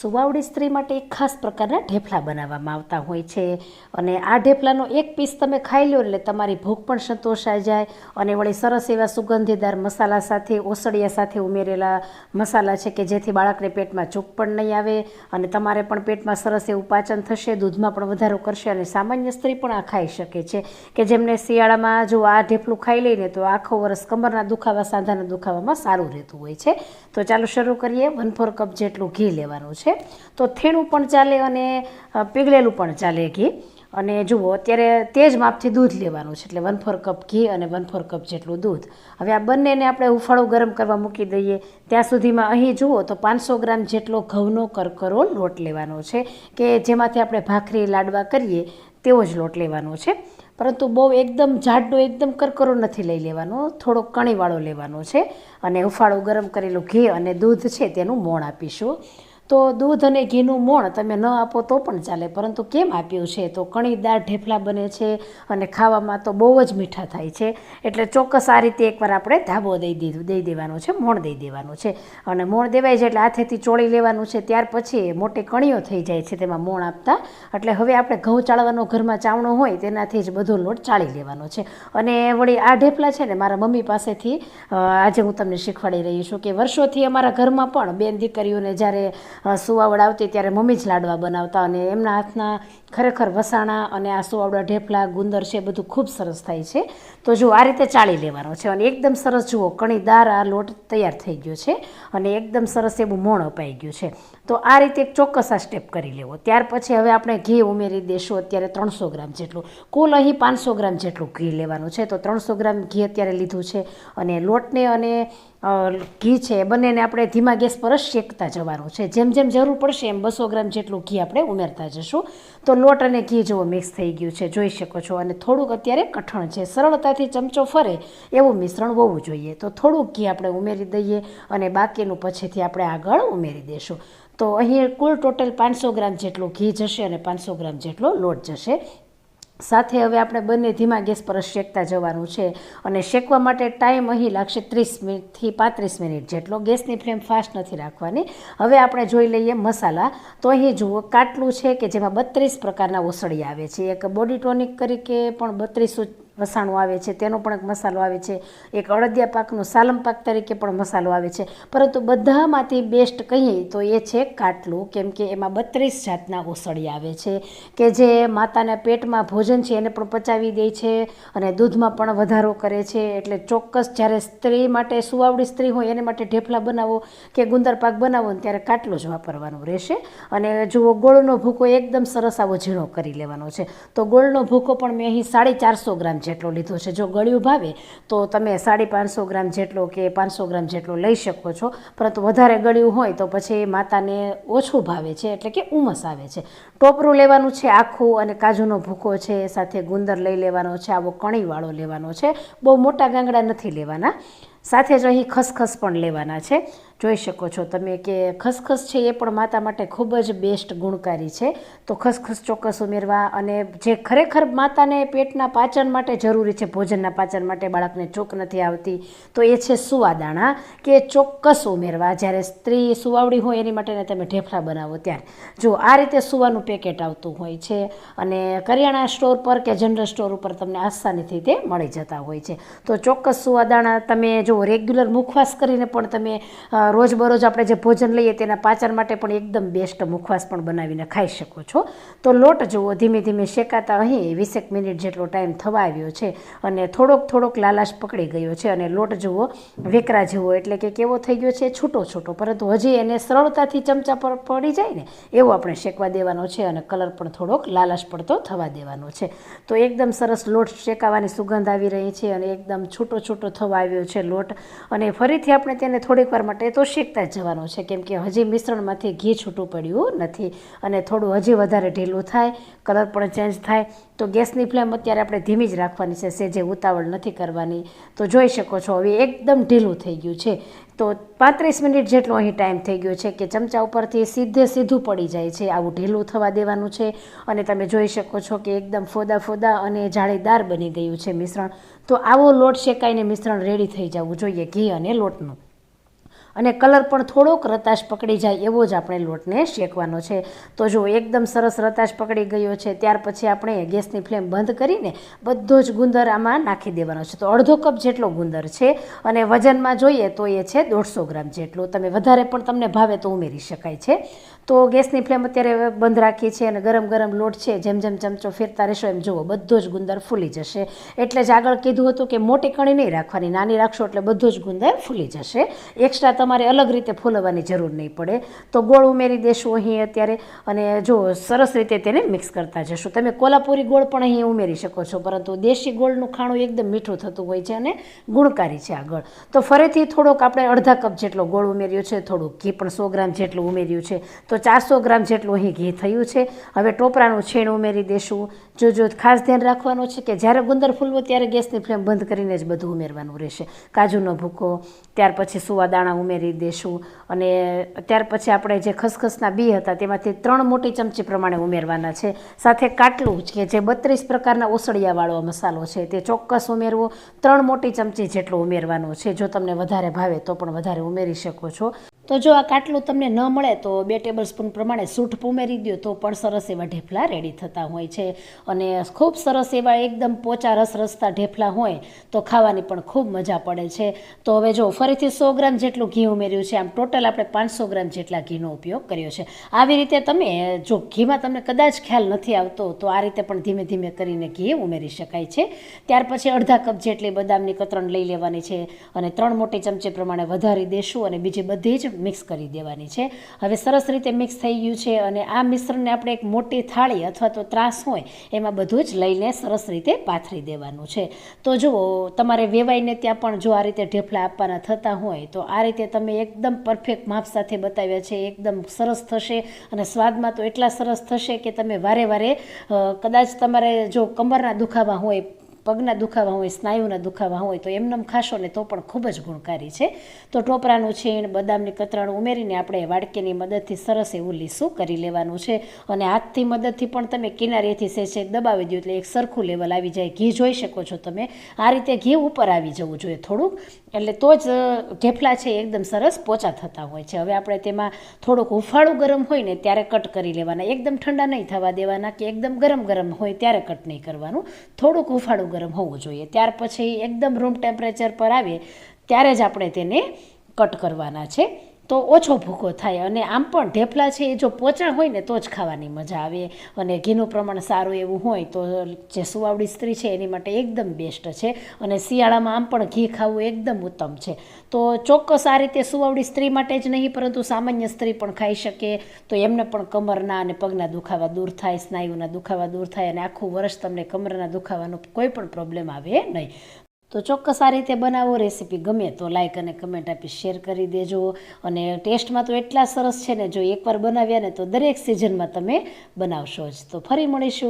સુવાવડી સ્ત્રી માટે એક ખાસ પ્રકારના ઢેફલા બનાવવામાં આવતા હોય છે. અને આ ઢેફલાનો એક પીસ તમે ખાઈ લો એટલે તમારી ભૂખ પણ સંતોષાઈ જાય અને વળી સરસ એવા સુગંધીદાર મસાલા સાથે ઓસડિયા સાથે ઉમેરેલા મસાલા છે કે જેથી બાળકને પેટમાં ચૂક પણ નહીં આવે અને તમારે પણ પેટમાં સરસ એવું પાચન થશે, દૂધમાં પણ વધારો કરશે અને સામાન્ય સ્ત્રી પણ આ ખાઈ શકે છે. કે જેમને શિયાળામાં જો આ ઢેફલું ખાઈ લઈને તો આખો વરસ કમરના દુખાવા, સાંધાના દુખાવામાં સારું રહેતું હોય છે. તો ચાલો શરૂ કરીએ. વન ફોર કપ જેટલું ઘી લેવાનું છે. તો થેણું પણ ચાલે અને પીગળેલું પણ ચાલે ઘી. અને જુઓ, અત્યારે તે જ માપથી દૂધ લેવાનું છે, એટલે વન ફોર કપ ઘી અને વન ફોર કપ જેટલું દૂધ. હવે આ બંનેને આપણે હુંફાળું ગરમ કરવા મૂકી દઈએ. ત્યાં સુધીમાં અહીં જુઓ તો પાંચસો ગ્રામ જેટલો ઘઉંનો કરકરો લોટ લેવાનો છે, કે જેમાંથી આપણે ભાખરી, લાડવા કરીએ તેવો જ લોટ લેવાનો છે. પરંતુ બહુ એકદમ જાડો એકદમ કરકરો નથી લઈ લેવાનો થોડો કણીવાળો લેવાનો છે. અને હુંફાળું ગરમ કરેલું ઘી અને દૂધ છે, તેનું મોણ આપીશું. તો દૂધ અને ઘીનું મોણ તમે ન આપો તો પણ ચાલે. પરંતુ કેમ આપ્યું છે? તો કણીદાર ઢેફલા બને છે અને ખાવામાં તો બહુ જ મીઠા થાય છે. એટલે ચોક્કસ આ રીતે એકવાર આપણે ધાબો દઈ દીધું, દઈ દેવાનો છે, મોણ દઈ દેવાનું છે. અને મોણ દેવાય છે એટલે હાથેથી ચોળી લેવાનું છે. ત્યાર પછી મોટી કણીઓ થઈ જાય છે તેમાં મોણ આપતા. એટલે હવે આપણે ઘઉં ચાળવાનો ઘરમાં ચાવણો હોય તેનાથી જ બધો લોટ ચાળી લેવાનો છે. અને વળી આ ઢેફલા છે ને મારા મમ્મી પાસેથી આજે હું તમને શીખવાડી રહી છું કે વર્ષોથી અમારા ઘરમાં પણ બેન દીકરીઓને જ્યારે અ, સુવાવડ આવતી ત્યારે મમ્મી જ લાડવા બનાવતા અને એમના હાથના ખરેખર વસાણા અને આ સુવાવડા ઢેફલા ગુંદર છે બધું ખૂબ સરસ થાય છે. તો જો આ રીતે ચાળી લેવાનો છે અને એકદમ સરસ જુઓ કણીદાર આ લોટ તૈયાર થઈ ગયો છે અને એકદમ સરસ એવું મોણ અપાઈ ગયું છે. તો આ રીતે એક ચોક્કસ આ સ્ટેપ કરી લેવો. ત્યાર પછી હવે આપણે ઘી ઉમેરી દઈશું અત્યારે ત્રણસો ગ્રામ જેટલું. કુલ અહીં પાંચસો ગ્રામ જેટલું ઘી લેવાનું છે. તો ત્રણસો ગ્રામ ઘી અત્યારે લીધું છે અને લોટને અને ઘી છે, એ બંનેને આપણે ધીમા ગેસ પર જ શેકતા જવાનું છે. જેમ જેમ જરૂર પડશે એમ બસો ગ્રામ જેટલું ઘી આપણે ઉમેરતા જશું. તો લોટ અને ઘી જેવો મિક્સ થઈ ગયું છે, જોઈ શકો છો. અને થોડુંક અત્યારે કઠણ છે. સરળતાથી ચમચો ફરે એવું મિશ્રણ હોવું જોઈએ. તો થોડુંક ઘી આપણે ઉમેરી દઈએ અને બાકીનું પછીથી આપણે આગળ ઉમેરી દઈશું તો અહીં કુલ ટોટલ પાંચસો ગ્રામ જેટલું ઘી જશે અને પાંચસો ગ્રામ જેટલો લોટ જશે. સાથે હવે આપણે બંને ધીમા ગેસ પર શેકતા જવાનું છે અને શેકવા માટે ટાઈમ અહીં લાગશે ત્રીસ મિનિટથી પાંત્રીસ મિનિટ જેટલો. ગેસની ફ્લેમ ફાસ્ટ નથી રાખવાની. હવે આપણે જોઈ લઈએ મસાલા. તો અહીં જુઓ, કાટલું છે કે જેમાં બત્રીસ પ્રકારના ઓસળી આવે છે. એક બોડી ટોનિક તરીકે પણ બત્રીસ વસાણું આવે છે, તેનો પણ એક મસાલો આવે છે. એક અડદિયા પાકનો સાલમ પાક તરીકે પણ મસાલો આવે છે. પરંતુ બધામાંથી બેસ્ટ કહીએ તો એ છે કાટલું, કેમ કે એમાં બત્રીસ જાતના ઓસળી આવે છે, કે જે માતાના પેટમાં ભોજન છે એને પણ પચાવી દે છે અને દૂધમાં પણ વધારો કરે છે. એટલે ચોક્કસ જ્યારે સ્ત્રી માટે સુવાવડી સ્ત્રી હોય, એને માટે ઢેફલા બનાવો કે ગુંદર પાક બનાવો ને ત્યારે કાટલો જ વાપરવાનો રહેશે. અને જુઓ, ગોળનો ભૂકો એકદમ સરસ આવો ઝીણો કરી લેવાનો છે. તો ગોળનો ભૂકો પણ મેં અહીં સાડી ચારસો ગ્રામ જેટલો લીધો છે. જો ગળ્યું ભાવે, તો તમે સાડી પાંચસો ગ્રામ જેટલો કે પાંચસો ગ્રામ જેટલો લઈ શકો છો. પરંતુ વધારે ગળ્યું હોય, તો પછી માતાને ઓછું ભાવે છે, એટલે કે ઉમસ આવે છે. ટોપરું લેવાનું છે આખું અને કાજુનો ભૂકો છે, સાથે ગુંદર લઈ લેવાનો છે, આવો કણીવાળો લેવાનો છે. બહુ મોટા ગાંગડા નથી લેવાના. સાથે જ અહીં ખસખસ પણ લેવાના છે. જોઈ શકો છો તમે કે ખસખસ છે એ પણ માતા માટે ખૂબ જ બેસ્ટ ગુણકારી છે. તો ખસખસ ચોક્કસ ઉમેરવા અને જે ખરેખર માતાને પેટના પાચન માટે જરૂરી છે, ભોજનના પાચન માટે બાળકને ચોક નથી આવતી, તો એ છે સુવાદાણા કે ચોક્કસ ઉમેરવા. જ્યારે સ્ત્રી સુવાવડી હોય એની માટેને તમે ઢેફલા બનાવો ત્યારે. જો આ રીતે સુવાનું પેકેટ આવતું હોય છે અને કરિયાણા સ્ટોર પર કે જનરલ સ્ટોર ઉપર તમને આસાનીથી તે મળી જતા હોય છે. તો ચોક્કસ સુવાદાણા તમે જો રેગ્યુલર મુખવાસ કરીને પણ તમે રોજબરોજ આપણે જે ભોજન લઈએ તેના પાચન માટે પણ એકદમ બેસ્ટ મુખવાસ પણ બનાવીને ખાઈ શકો છો. તો લોટ જુઓ, ધીમે ધીમે શેકાતા અહીં વીસેક મિનિટ જેટલો ટાઈમ થવા આવ્યો છે અને થોડોક થોડોક લાલાશ પકડી ગયો છે અને લોટ જુઓ, વેકરા જેવો એટલે કે કેવો થઈ ગયો છે? છૂટો છૂટો, પરંતુ હજી એને સરળતાથી ચમચા પર પડી જાય ને, એવો આપણે શેકવા દેવાનો છે અને કલર પણ થોડોક લાલાશ પડતો થવા દેવાનો છે. તો એકદમ સરસ લોટ શેકાવાની સુગંધ આવી રહી છે અને એકદમ છૂટો છૂટો થવા આવ્યો છે લોટ. અને ફરીથી આપણે તેને થોડીક વાર માટે તો શેકતા જ જવાનું છે. કેમ કે હજી મિશ્રણમાંથી ઘી છૂટું પડ્યું નથી અને થોડું હજી વધારે ઢીલું થાય, કલર પણ ચેન્જ થાય. તો ગેસની ફ્લેમ અત્યારે આપણે ધીમી જ રાખવાની છે. સેજે ઉતાવળ નથી કરવાની. તો જોઈ શકો છો, હવે એકદમ ઢીલું થઈ ગયું છે. તો પાંત્રીસ મિનિટ જેટલો અહીં ટાઈમ થઈ ગયો છે કે ચમચા ઉપરથી સીધે સીધું પડી જાય છે. આવું ઢીલું થવા દેવાનું છે. અને તમે જોઈ શકો છો કે એકદમ ફોદા ફોદા અને જાળીદાર બની ગયું છે મિશ્રણ. તો આવો લોટ શેકાઈને મિશ્રણ રેડી થઈ જવું જોઈએ, ઘી અને લોટનું. અને કલર પણ થોડોક રતાશ પકડી જાય એવો જ આપણે લોટને શેકવાનો છે. તો જો એકદમ સરસ રતાશ પકડી ગયો છે, ત્યાર પછી આપણે ગેસની ફ્લેમ બંધ કરીને બધો જ ગુંદર આમાં નાખી દેવાનો છે. તો અડધો કપ જેટલો ગુંદર છે અને વજનમાં જોઈએ તો એ છે દોઢસો ગ્રામ જેટલો. તમે વધારે પણ તમને ભાવે તો ઉમેરી શકાય છે. તો ગેસની ફ્લેમ અત્યારે બંધ રાખી છે અને ગરમ ગરમ લોટ છે, જેમ જેમ ચમચો ફેરતા રહેશો એમ જુઓ, બધો જ ગુંદર ફૂલી જશે. એટલે જ આગળ કીધું હતું કે મોટી કણી નહીં રાખવાની, નાની રાખશો એટલે બધો જ ગુંદર ફૂલી જશે. એક્સ્ટ્રા તમારે અલગ રીતે ફૂલવવાની જરૂર નહીં પડે. તો ગોળ ઉમેરી દેશું અહીં અત્યારે અને જો સરસ રીતે તેને મિક્સ કરતા જશું. તમે કોલ્હાપુરી ગોળ પણ અહીં ઉમેરી શકો છો, પરંતુ દેશી ગોળનું ખાણું એકદમ મીઠું થતું હોય છે અને ગુણકારી છે આગળ તો ફરીથી થોડોક આપણે અડધા કપ જેટલો ગોળ ઉમેર્યો છે, થોડુંક ઘી પણ સો ગ્રામ જેટલું ઉમેર્યું છે. તો ચારસો ગ્રામ જેટલું અહીં ઘી થયું છે. હવે ટોપરાનું છીણ ઉમેરી દેશું. જો જો ખાસ ધ્યાન રાખવાનું છે કે જ્યારે ગુંદર ફૂલવો ત્યારે ગેસની ફ્લેમ બંધ કરીને જ બધું ઉમેરવાનું રહેશે. કાજુનો ભૂકો, ત્યાર પછી સુવા દાણા ઉમેરી દેશું. અને ત્યાર પછી આપણે જે ખસખસના બી હતા, તેમાંથી ત્રણ મોટી ચમચી પ્રમાણે ઉમેરવાના છે. સાથે કાટલું કે જે બત્રીસ પ્રકારના ઓસળિયાવાળો મસાલો છે, તે ચોક્કસ ઉમેરવો. ત્રણ મોટી ચમચી જેટલો ઉમેરવાનો છે. જો તમને વધારે ભાવે તો પણ વધારે ઉમેરી શકો છો. તો જો આ કાટલું તમને ન મળે, તો બે ટેબલ સ્પૂન પ્રમાણે સૂંઠ ઉમેરી દો તો પણ સરસ એવા ઢેફલા રેડી થતા હોય છે. અને ખૂબ સરસ એવા એકદમ પોચા રસ રસતા ઢેફલા હોય, તો ખાવાની પણ ખૂબ મજા પડે છે. તો હવે જો ફરીથી સો ગ્રામ જેટલું ઘી ઉમેર્યું છે. આમ ટોટલ આપણે પાંચસો ગ્રામ જેટલા ઘીનો ઉપયોગ કર્યો છે. આવી રીતે તમે, જો ઘીમાં તમને કદાચ ખ્યાલ નથી આવતો, તો આ રીતે પણ ધીમે ધીમે કરીને ઘી ઉમેરી શકાય છે. ત્યાર પછી અડધા કપ જેટલી બદામની કતરણ લઈ લેવાની છે અને ત્રણ મોટી ચમચી પ્રમાણે વધારી દેશું અને બીજી બધી જ મિક્સ કરી દેવાની છે. હવે સરસ રીતે મિક્સ થઈ ગયું છે અને આ મિશ્રણને આપણે એક મોટી થાળી અથવા તો ત્રાસ હોય, એમાં બધું જ લઈને સરસ રીતે પાથરી દેવાનું છે. તો જુઓ, તમારે વેવાઈને ત્યાં પણ જો આ રીતે ઢેફલા આપવાના થતા હોય, તો આ રીતે તમે એકદમ પરફેક્ટ માપ સાથે બતાવ્યા છે, એકદમ સરસ થશે અને સ્વાદમાં તો એટલા સરસ થશે કે તમે વારે વારે કદાચ તમારે જો કમરના દુખાવા હોય પગના દુખાવા હોય, સ્નાયુના દુખાવા હોય, તો એમનેમ ખાશો ને તો પણ ખૂબ જ ગુણકારી છે. તો ટોપરાનું છીણ, બદામની કતરણ ઉમેરીને આપણે વાડકીની મદદથી સરસ એવું લીસું કરી લેવાનું છે. અને હાથથી મદદથી પણ તમે કિનારીએથી સેસે દબાવી દો એટલે એક સરખું લેવલ આવી જાય. ઘી જોઈ શકો છો તમે. આ રીતે ઘી ઉપર આવી જવું જોઈએ થોડુંક. એટલે તો જ ઢેફલા છે એકદમ સરસ પોચા થતા હોય છે. હવે આપણે તેમાં થોડુંક હુફાળું ગરમ હોય ને ત્યારે કટ કરી લેવાના. એકદમ ઠંડા નહીં થવા દેવાના કે એકદમ ગરમ ગરમ હોય ત્યારે કટ નહીં કરવાનું. થોડુંક હુંફાળું ગરમ હોવું જોઈએ. ત્યાર પછી એકદમ રૂમ ટેમ્પરેચર પર આવે ત્યારે જ આપણે તેને કટ કરવાના છે. તો ઓછો ભૂકો થાય અને આમ પણ ઢેફલા છે, એ જો પોચા હોય ને તો જ ખાવાની મજા આવે. અને ઘીનું પ્રમાણ સારું એવું હોય તો જે સુવાવડી સ્ત્રી છે, એની માટે એકદમ બેસ્ટ છે. અને શિયાળામાં આમ પણ ઘી ખાવું એકદમ ઉત્તમ છે. તો ચોક્કસ આ રીતે સુવાવડી સ્ત્રી માટે જ નહીં, પરંતુ સામાન્ય સ્ત્રી પણ ખાઈ શકે. તો એમને પણ કમરના અને પગના દુખાવા દૂર થાય, સ્નાયુના દુખાવા દૂર થાય અને આખું વર્ષ તમને કમરના દુખાવાનો કોઈ પણ પ્રોબ્લેમ આવે નહીં. તો ચોક્કસ આ રીતે બનાવો રેસીપી. ગમે તો લાઇક અને કમેન્ટ આપી શેર કરી દેજો. અને ટેસ્ટમાં તો એટલા સરસ છે ને, જો એકવાર બનાવ્યા ને તો દરેક સિઝનમાં તમે બનાવશો જ. તો ફરી મળીશું.